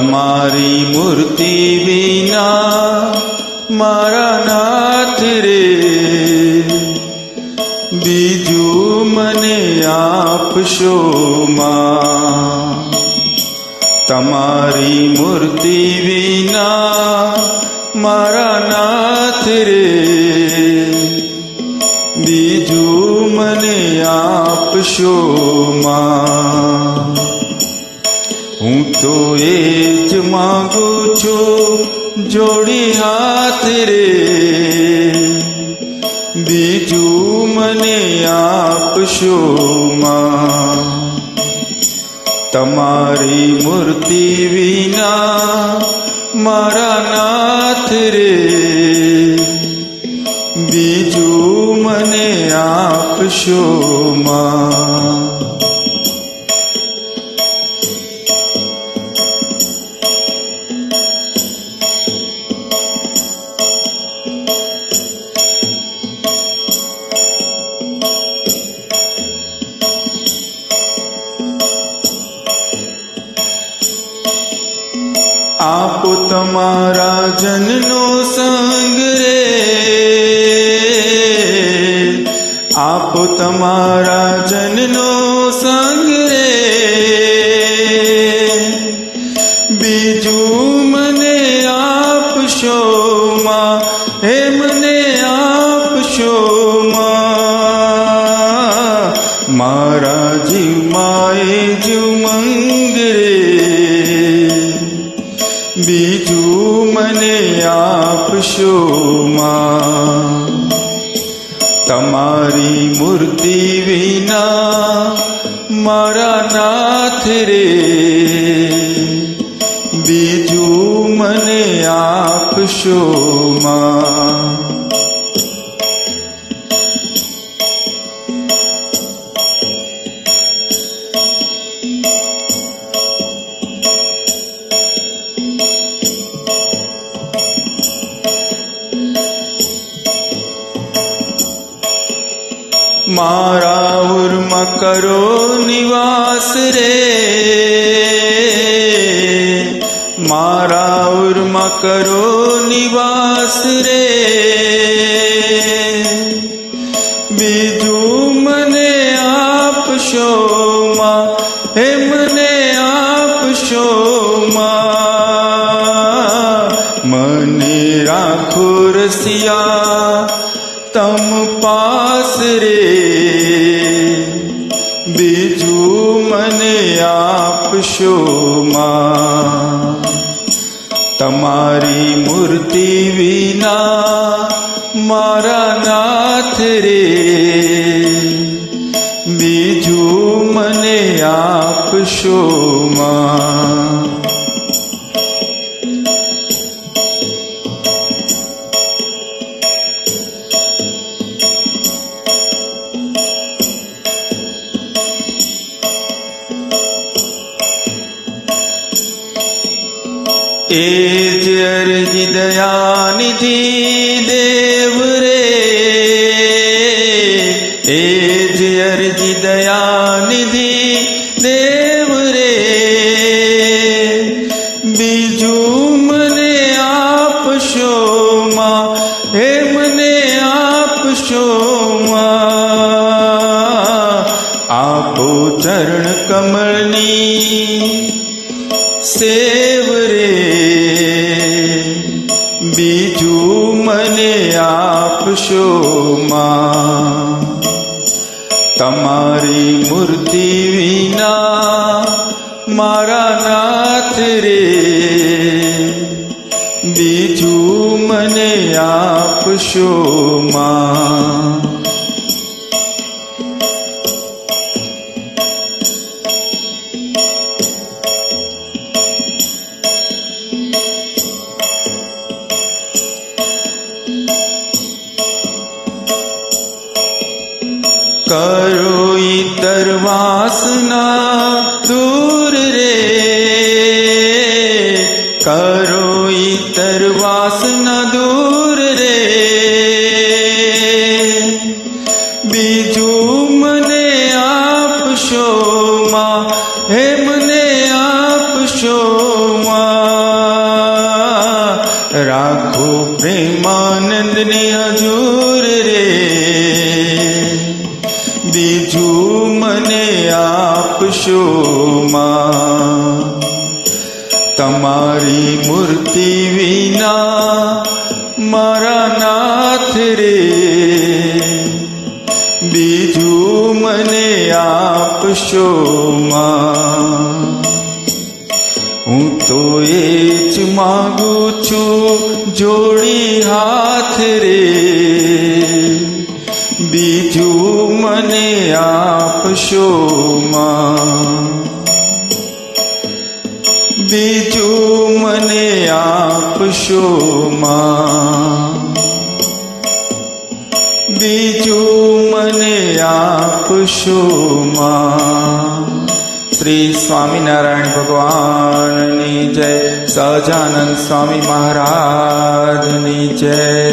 તમારી મૂર્તિ વિના મારા નાથ રે. બીજું મને આપશો માં. તમારી મૂર્તિ વિના મારા નાથ રે. બીજું મને આપશો માં. હું તો એ જ માગું છું, જોડી હાથ રે. બીજું મને આપશો માં. તમારી મૂર્તિ વિના મારા નાથ રે. બીજું મને આપશો માં. આપો તમારા જનનો સંગ રે આપો તમારા જનનો સંગ રે બીજું મને આપશો માં હે મને આપશો માં મારા જીવમાં એ જ આપશો માં તમારી મૂર્તિ વિના મારા નાથ રે બીજું મને આપશો માં મારા ઉર્મ કરો નિવાસ રે. મારા ઉર્મ કરો નિવાસ રે. બીજું મને આપશો માં, હે મને આપશો માં. મને રાખો રસિયા તમ પાસ રે. બીજું મને આપશો માં. તમારી મૂર્તિ વિના મારા નાથ રે. બીજું મને આપશો માં. એ જ અરજી દયાનિધિ દેવ રે. એ જ અરજી દયાનિધિ દેવ રે. બીજું મને આપશો માં, હે મને આપશો માં. આપો ચરણ કમળની સેવ બીજું મને આપશો માં. તમારી મૂર્તિ વિના મારા નાથ રે. બીજું મને આપશો કરો ઇતર વાસના દૂર રે? કરો ઇતર વાસના દૂર રે? બીજું મને આપશો માં, હે મને આપશો માં. રાખો પ્રેમા આપશો માં તમારી મૂર્તિ વિના મારા નાથ રે બીજું મને આપશો માં હું તો એ જ માગું છું જોડી હાથ રે બીજું મને આપશો માં બીજું મને આપશો માં. બીજું મને આપશો માં. શ્રી સ્વામિનારાયણ ભગવાનની જય, સહજાનંદ સ્વામી મહારાજની જય.